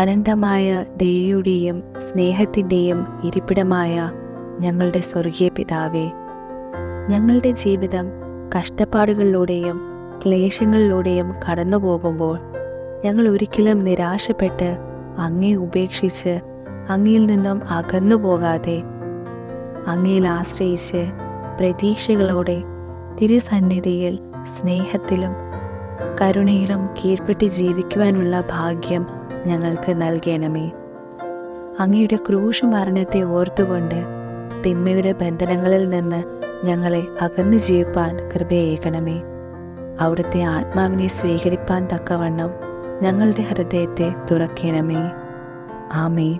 അനന്തമായ ദയയുടെയും സ്നേഹത്തിന്റെയും ഇരിപ്പിടമായ ഞങ്ങളുടെ സ്വർഗീയ പിതാവേ ഞങ്ങളുടെ ജീവിതം കഷ്ടപ്പാടുകളിലൂടെയും ക്ലേശങ്ങളിലൂടെയും കടന്നു പോകുമ്പോൾ ഞങ്ങൾ ഒരിക്കലും നിരാശപ്പെട്ട് അങ്ങേ ഉപേക്ഷിച്ച് അങ്ങയിൽ നിന്നും അകന്നു പോകാതെ അങ്ങയിൽ ആശ്രയിച്ച് പ്രതീക്ഷകളോടെ തിരുസന്നിധിയിൽ സ്നേഹത്തിലും കരുണയിലും കീഴ്പ്പെട്ട് ജീവിക്കുവാനുള്ള ഭാഗ്യം ഞങ്ങൾക്ക് നൽകണമേ. അങ്ങയുടെ ക്രൂശ് മരണത്തെ ഓർത്തുകൊണ്ട് തിന്മയുടെ ബന്ധനങ്ങളിൽ നിന്ന് ഞങ്ങളെ അകന്നു ജീവിപ്പാൻ കൃപയേകണമേ. അവിടുത്തെ ആത്മാവിനെ സ്വീകരിപ്പാൻ തക്കവണ്ണം ഞങ്ങളുടെ ഹൃദയത്തെ തുറക്കണമേ. ആമേ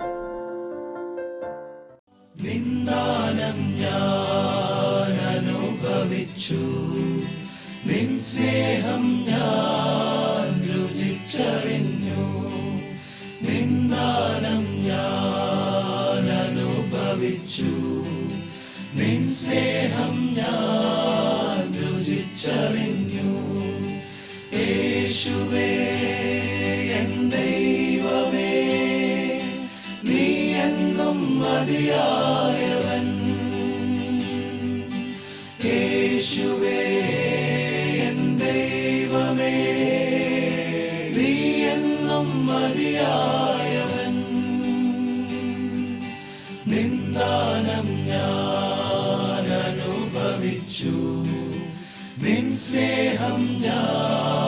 നിന്ദാനം ഞാൻ അനുഭവിച്ചു. നിൻ സ്നേഹം അനുഭവിച്ചു നിൻ സ്നേഹം ഞാൻ രുചിച്ചറിഞ്ഞു. യേശുവേ എൻ ദൈവമേ നീ എന്നും മതിയായവൻ. യേശുവേ എൻ ദൈവമേ നീ എന്നും മതിയായവൻ നിൻ സ്നേഹം ഞാൻ